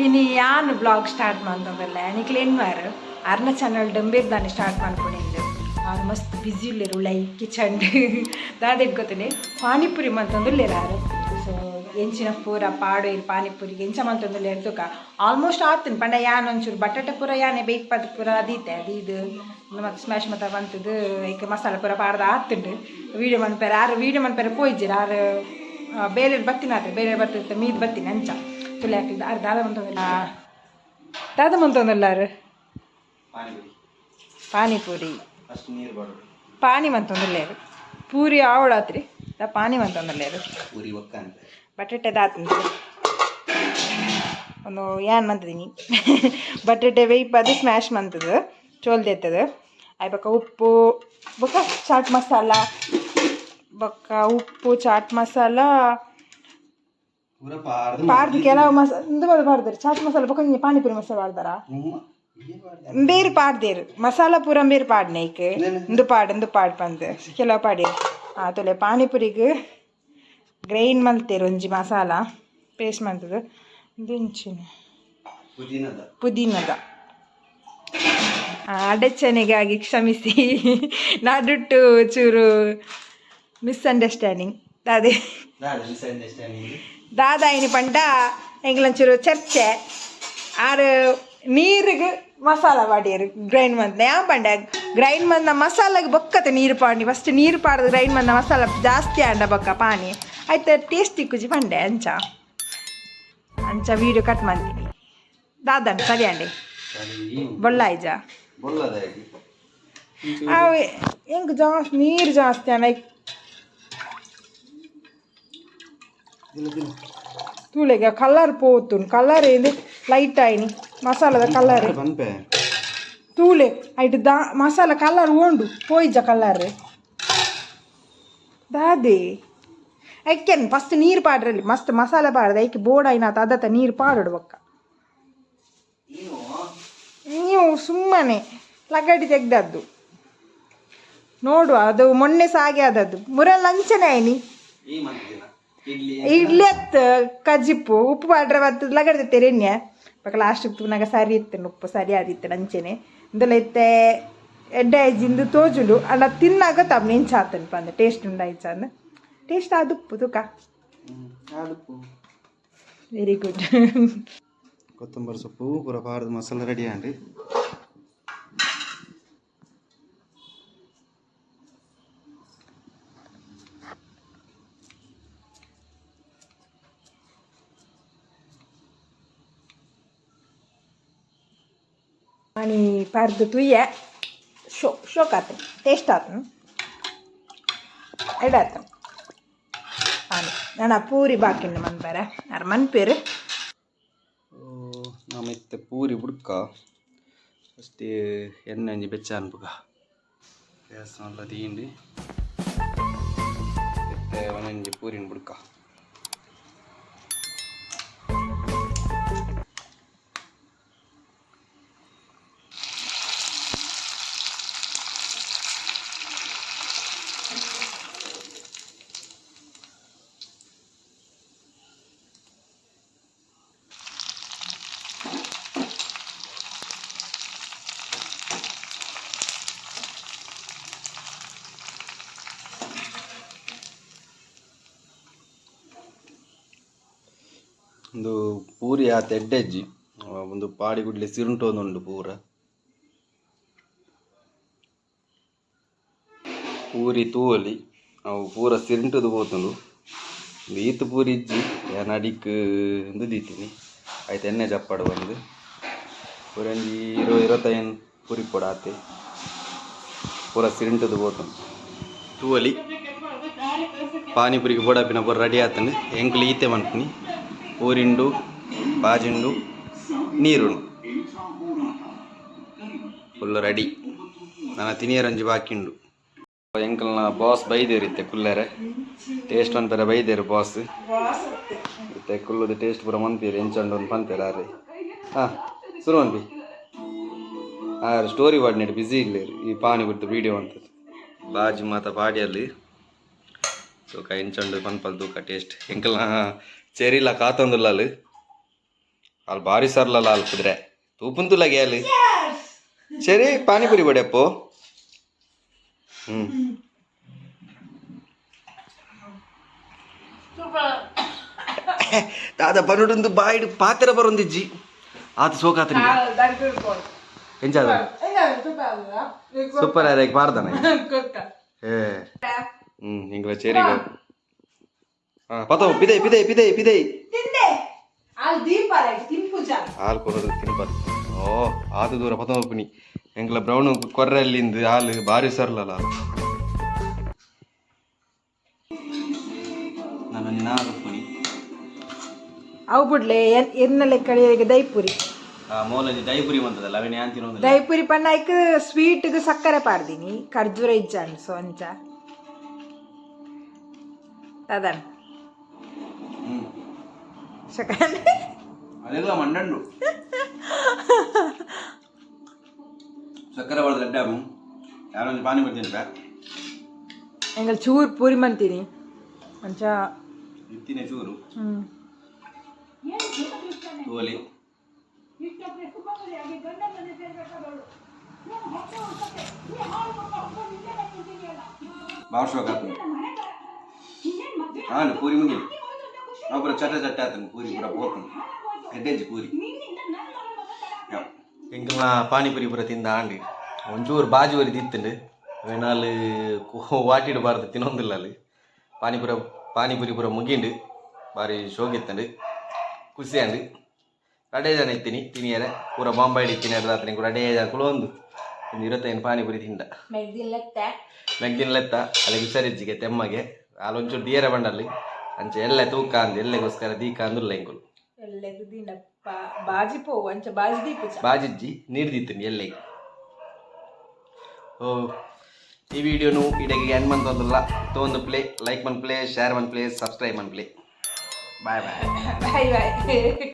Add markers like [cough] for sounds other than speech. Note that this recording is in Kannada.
ಇನಿ ಯಾನು ಬ್ಲಾಗ್ ಸ್ಟಾರ್ಟ್ ಮಾಡ್ತಂದಲ್ಲ ನಿಕ್ಲೆ ಎನ್ವಾರು ಅರ್ನ ಚಾನಲ್ ಡಂಬೇರ್ದಾನೆ ಸ್ಟಾರ್ಟ್ ಮಾಡ್ಕೊಂಡಿದ್ದು ಅವ್ರು ಮಸ್ತ್ ಬ್ಯುಸಿ ಉಳ್ಳೇರು ಉಳ್ಳೈ ಕಿಚನ್ ದಾದ ಇಟ್ಕೋತೀನಿ ಪಾನಿಪುರಿ ಮಂತಂದುಲ್ಲೇರಾರು ಸೊ ಎಂಚಿನ ಪೂರ ಪಾಡು ಇಲ್ಲಿ ಪಾನಿಪುರಿಗೆ ಎಂಚ ಮಂತಂದುಲ್ಲೆ ಇರ್ತಕ ಆಲ್ಮೋಸ್ಟ್ ಆತೀನಿ ಪಂಡ ಯಾನ್ ಒಂಚೂರು. ಬಟಾಟೆ ಪೂರ ಯಾನೆ ಬೇಕ್ ಪದ ಪೂರ ಅದೀತೆ ಅದು ಇದು. ಮತ್ತು ಸ್ಮ್ಯಾಶ್ ಮತ್ತು ಬಂತದ್ದು ಈಗ ಮಸಾಲೆ ಪೂರ ಪಾಡ್ದು ಆತುಂಡು. ವೀಡಿಯೋ ಮನ್ಪೇರ ಯಾರು ವೀಡಿಯೋ ಮನ್ಪೇರ ಪೋಯ್ಜಿರ ಯಾರು ಬೇರೆ ಬತ್ತಿನ ಆತ್ರಿ ಬೇರೆ ಬರ್ತಿರ್ತ ಮೀದ್ ಬತ್ತಿನ ಅಂಚ ತುಳಿ ಹಾಕಿದ್ದು ಆರು ದಾದ ಮಂತಂದಿಲ್ಲ ದಾದ ಮಂತಂದಿಲ್ಲಾರು ಪಾನಿಪುರಿ. ಪಾನಿ ಮಂತಂದಿಲ್ಲೇರು ಪೂರಿ ಆವಳಾತ್ರಿ ದ ಪಾನಿ ಮಂತಂದಿಲ್ಲೇರು ಪೂರಿ ಒಕ್ಕ ಅಂತ. ಬಟಾಟೆ ದಾತಂತ ಒಂದು ಏನ್ ಮಂತದೀನಿ? [laughs] ಬಟಾಟೆ ಬೇಯ್ಪದು ಸ್ಮ್ಯಾಶ್ ಮಂತದ. ಚೋಲ್ದೆತ್ತದ ಆಯ್ ಬಕ್ಕ ಉಪ್ಪು ಬೊಕ್ಕ ಚಾಟ್ ಮಸಾಲ ಬೊಕ್ಕ ಉಪ್ಪು ಚಾಟ್ ಮಸಾಲ ಪಾರ್ದು ಕೆಲವು ಮಸ ಇಂದು ಬಾರ್ದು ಪಾಡ್ದಾರೆ. ಚಾಟ್ ಮಸಾಲ ಬೊಕ್ಕ ಹಿಂಗೆ ಪಾನಿಪುರಿ ಮಸಾಲ ಪಾಡ್ದಾರ? ಬೇರು ಪಾಡ್ದೇರು. ಮಸಾಲ ಪೂರ ಬೇರು ಪಾಡ್ನೆ ಈಕ. ಇಂದು ಪಾಡ್ ಇಂದು ಪಾಡ್ ಪಂದ್. ಕೆಲವು ಪಾನಿಪುರಿಗೆ ಗ್ರೈಂಡ್ ಮಲ್ತೇರು ಒಂಜಿ ಮಸಾಲ. ಪೇಸ್ಟ್ ಮಾಡ್ತದೆ ದಿಂಚಿನ ಪುದೀನದ. ಅಡಚಣೆಗಾಗಿ ಕ್ಷಮಿಸಿ. ನಾಡುಟ್ಟು ಚೂರು ಮಿಸ್ಅಂಡರ್ಸ್ಟ್ಯಾಂಡಿಂಗ್. ಅದೇ. ದಾದಾಯಿನಿ ಪಂಡ ಎಂಗ್ಲಂಚೂರು ಚರ್ಚೆ. ಆರು ನೀರಿಗೆ ಮಸಾಲ ಪಾಡಿಯರು ಗ್ರೈಂಡ್ ಮಂದ ಯಾ ಪಂಡ ಗ್ರೈಂಡ್ ಮಂದ ಮಸಾಲಾಗ ಬೊಕ್ಕತೆ ನೀರು ಪಾಡಿ. ಫಸ್ಟ್ ನೀರು ಪಾಡ್ದು ಗ್ರೈಂಡ್ ಮಂದ ಮಸಾಲ ಜಾಸ್ತಿ ಆಂಡ ಬೊಕ್ಕ ಪಾನಿ. ಆಯ್ತು ಟೇಸ್ಟಿ ಇಕ್ಕುಜಿ ಪಂಡೆ ಅಂಚ. ಅಂಚ ವೀಡಿಯೋ ಕಟ್ ಮಾಡ್ತೀನಿ. ದಾದನ್ ಸರಿ ಅಂಡಿ ಬೊಳ್ಳಾಯ್ಜ ಅವು ಹೆಂಗೆ ಜಾಸ್ತಿ ನೀರು ಜಾಸ್ತಿ ಅನ್ನ ದಿನ ದಿನ ತೂಳೆಗೆ ಕಲರ್ పోతుంది కలర్ ఏంది లైట్ అయిని మసాలా కలర్ ಬಂಪೆ ತೂಲೆ ಐಟ್ ದಾ ಮಸಾಲ ಕಲರ್ ಓಂಡು ಪೋಯ್ಜ ಕಲರ್ ದಾದೆ ಐಕೆನ್ ಫಸ್ಟ್ ನೀರು ಪಾಡ್ರಲ್ಲಿ ಮಸ್ತ್ ಮಸಾಲೆ ಪಾಡ್ದೆ ಐಕೆ ಬೋರ್ಡ್ ಐನಾತ ಅದತ್ತ ನೀರು ಪಾಡೋಡು ಬೊಕ್ಕ ನೀನು ನೀವು ಸುಮ್ಮನೆ ಲಗಡಿ ತೆಗ್ದದ್ದು ನೋಡು ಅದು ಮೊನ್ನೆ ಸಾಗೆ ಆದದ್ದು ಮುರಲ್ ಅಂಚನೆ ಐನಿ ಈ ಮಂತಿನ ಇಡ್ಲಿ ಅತ್ತ ಕಜಿಪ್ಪು ಉಪ್ಪು ಪಾಡ್ರೆ ಮತ್ತು ಲಗಡೆ ತೆರೆನ್ಯ ಪಕ್ಕ ಲಾಸ್ಟ್ ತೂನಾಗ ಸರಿ ಇತ್ತೇನೆ ಉಪ್ಪು ಸರಿ ಆದಿತ್ತು ಅಂಚೆನೆ ಇಂದಲ ಇತ್ತೆ ಎಡ್ಡೆ ಐಜಿಂದು ತೋಜುಂಡು ಅಣ್ಣ ತಿನ್ನಾಗ ತಮ್ಮ ನೆಂಚ ಆತನ್ ಪಂದ ಟೇಸ್ಟ್ ಉಂಡಾಯ್ಚ ಅಂದ. ಟೇಸ್ಟ್ ಆದ ಉಪ್ಪು ತೂಕ ವೆರಿ ಗುಡ್ ಕೊತ್ತಂಬರಿ ಸೊಪ್ಪು ಪೂರ ಪಾರ್ದು ಮಸಾಲ ರೆಡಿ ಆಂಡ್ರಿ आणि ಪಾರ್ದು ತುಯ್ಯ ಶೋ ಶೋಕ್ ಆತ ಟೇಸ್ಟ್ ಆತ ಎಡಾತ ಹಾನಿ ನಾನು ಪೂರಿ ಬಾಕಿಂಡು ಮನ್ಪೇರ ಯಾರು ಮನ್ಪೇರು ನಮ್ಮ ಇತ್ತೆ ಪೂರಿ ಬುಡ್ಕ ಫಸ್ಟ್ ಎಣ್ಣೆ ಒಂಜಿ ಬೆಚ್ಚ ಅನ್ಪುಗ ಗ್ಯಾಸ್ ಎಲ್ಲ ತೀಂಡಿ ಇತ್ತೆ ಒಂದೊಂಜಿ ಪೂರಿನ ಬುಡ್ಕ ಒಂದು ಪೂರಿ ಆತೆ ಎಡ್ಡೆಜ್ಜಿ. ಒಂದು ಪಾಡಿ ಗುಡ್ಲೆ ಸಿರುಂಟೋಂದುಂಡು ಪೂರ. ಪೂರಿ ತೂವಲಿ, ಅವು ಪೂರ ಸಿರುಂಟದು ಪೋತುಂಡು ಈತು ಪೂರಿ ಇಜ್ಜಿ ನಡಿಕ್ ಇಂದು ದೀತೀನಿ. ಆಯ್ತು ಎಣ್ಣೆ ಚಪ್ಪಾಡು ಬಂದು. ಪೂರಂಜಿ ಇರೋ ಇರವತ್ತೈನ್ ಪೂರಿ ಪೊಡ ಆತೆ. ಪೂರ ಸಿರಿಂಟದು ಪೋತುಂಡು ತೂವಲಿ, ಪಾನಿಪುರಿಗೆ ಬೋಡಾಪಿನ ಪೂರ ರೆಡಿ ಆತಂಡು. ಎಂಕ್ಲು ಈತೆ ಮನ್ಪುನಿ. ಊರಿಂಡು, ಬಾಜಿಂಡು ನೀರುಂಡು ಫುಲ್ ರೆಡಿ. ನನ್ನ ತಿನಿಯರಂಜಿ ಬಾಕಿಂಡು. ಎಂಕಲ್ನ ಬಾಸ್ ಬೈದೇರಿತ್ತೆ ಕುಲ್ಲರೆ. ಟೇಸ್ಟ್ ಅಂತಾರೆ ಬೈದೇರು ಬಾಸ್. ಮತ್ತೆ ಕುಲ್ಲುದು ಟೇಸ್ಟ್ ಪೂರ ಮಂತೀರಿ ಎಂಚಂಡು ಒಂದು ಪಂತೀರ ಅರೆ ಹಾಂ, ಶುರು ಅನ್ಪಿ ಹಾಂ ಸ್ಟೋರಿ ಪಾಡಿನೇಡು ಬ್ಯುಸಿ ಇಲ್ಲ ಈ ಪಾನಿ ಬಿಟ್ಟು ವೀಡಿಯೋ ಅಂತದ್ದು. ಬಾಜಿ ಮಾತ ಪಾಡಿಯಲ್ಲಿ. ತೂಕ ಎಂಚಂಡು ಪನ್ಪಲ್ ತೂಕ ಟೇಸ್ಟ್. ಎಂಕಲ್ನ ಚೆರಿಲ ಕಾತೊಂದುಲ್ಲಲು ಅಲ್ಲಿ ಭಾರಿ ಸರ್ಲಲ್ಲ ಅಲ್ಪಿದ್ರೆ ತೂಪಂತು ಲಗೆ ಅಲ್ಲಿ ಸರಿ ಪಾನಿಪುರಿ ಬಡಿ ಅಪ್ಪು ಹ್ಞೂ ದಾದ ಬನ್ನುಡೊಂದು ಬಾಯಿಡು ಪಾತ್ರ ಬರೊಂದಿಜ್ಜಿ ಆತ ಸೋಕಾತ ಎಂಚಾದ ಸೂಪರ್ ಆಯ್ತು ಪಾರ್ದಾನ ಏ ಹ್ಞೂ ಹಿಂಗ್ಲ ಚೇರಿಗೆ ಹಾಂ ಪತೋ ಪಿದೈ ಪಿದೈ ಪಿದೈ ಪಿದೈ ತಿಂದೆ ಅಲ್ಲಿ ದೀಪ ತಿನ್ಪುಜ ಹಾಲು ಕೊಡೋದು ತಿನ್ಬಾರ್ದು ಓ ಆತು ದೂರ ಪತ ಒಪ್ಪನಿ ಎಂಗ್ಲ ಬ್ರೌನ್ ಕೊರ್ರೆಲ್ಲಿಂದ ಹಾಲು ಭಾರಿ ಸರ್ಲಲ್ಲ ನಾನು ನಿನ್ನ ಒಪ್ಪನಿ ಅವು ಬಿಡ್ಲೆ ಎನ್ನಲೆ ಕಳಿಯಗೆ ದೈಪುರಿ ಆ ಮೂಲಜಿ ದೈಪುರಿ ಬಂತದಲ್ಲ ಅವನೇ ಯಾನ್ ತಿನ್ನೋದಿಲ್ಲ ದೈಪುರಿ ಪಣ್ಣಾಯ್ಕ ಸ್ವೀಟ್ಗೆ ಸಕ್ಕರೆ ಪಾಡ್ದೀನಿ ಖರ್ಜೂರ ಇಜ್ಜಾನ್ ಸೊಂಚ ಅದನ್ ಹ್ಞೂ ಸಕ್ಕರೆ ಅದೆಲ್ಲ ಮಂಡಂಡು ಸಕ್ಕರೆ ಒಳದ ಡ್ಯಾಮು ಯಾರೊಂದು ಪಾನಿ ಬರ್ತೀನಿ ಬಾ ಎಂಗಲ್ ಚೂರ್ ಪೂರಿ ಮಂತೀನಿ ಮಂಚ ಇತ್ತಿನ ಚೂರು. ತೋಲಿ ಭಾಳ ಶೋಕ ಆತನು ಹಾಂ ಪೂರಿ ಮುಗಿಲಿ. ಒಬ್ಬರು ಚಟ ಚಟ್ಟ ಆತನ ಪೂರಿ ಪೂರ ಹೋಗ್ತಾನೆ ಎಡ್ಡೆಜ್ಜಿ ಪೂರಿ. ಎಂಕಲ್ನ ಪಾನಿಪುರಿ ಪೂರ ತಿಂದ ಆಂಡಿ. ಒಂಚೂರು ಬಾಜಿ ವರಿ ತಿತ್ತಂಡು ಅವೇನಾಲು ವಾಟಿಡಬಾರ್ದು ತಿನ್ನೊಂದಿಲ್ಲ ಅಲ್ಲಿ. ಪಾನಿಪುರ ಪಾನಿಪುರಿ ಪೂರ ಮುಗಿಂಡು. ಭಾರಿ ಶೋಗಿತ್ತಂಡು ಖುಷಿ ಅಂಡು ರಡೇ ಜನ ಇತ್ತೀನಿ ತಿನಿಯರೆ. ಪೂರ ಬಾಂಬೈಡ್ ಇತ್ತೀನಿ ರಾತ್ರಿ ರಡೇ ಜನ ಕುಳೊಂದು ಒಂದು. ಇರತ್ತೈನು ಪಾನಿಪುರಿ ತಿಂದ. ಮೆಗ್ದಿನ ಲೆತ್ತ ಅಲ್ಲಿ ಹುಷಾರಿಜ್ಜಿಗೆ ತೆಮ್ಮಗೆ. ಅಲ್ಲೊಂಚೂರು ದಿಯರ ಬಂಡಲ್ಲಿ ಅಂಚೆ ಎಲ್ಲ ತೂಕ ಅಂದ್ ಎಲ್ಲೆಗೋಸ್ಕರ ದೀಕ ಅಂದುಲ್ಲ ಎಂಕುಲು ಎಲ್ಲೆದು ದಿನಪ್ಪ ಬಾಜಿ ಪೋವು ಅಂಚ ಬಾಜಿ ದೀಪ ಬಾಜಿಜ್ಜಿ ನೀಡ್ದಿತ್ತೀನಿ ಎಲ್ಲೆ ಓ ಈ ವಿಡಿಯೋನು ಇಡಗೆ ಎಂಡ್ ಅಂದ್ರಲ್ಲ ತೊಂದು ಪ್ಲೇ ಲೈಕ್ ಮನ್ ಪ್ಲೇ ಶೇರ್ ಮನ್ ಪ್ಲೇ ಸಬ್ಸ್ಕ್ರೈಬ್ ಮನ್ ಪ್ಲೇ ಬಾಯ್ ಬಾಯ್ ಬಾಯ್ ಬಾಯ್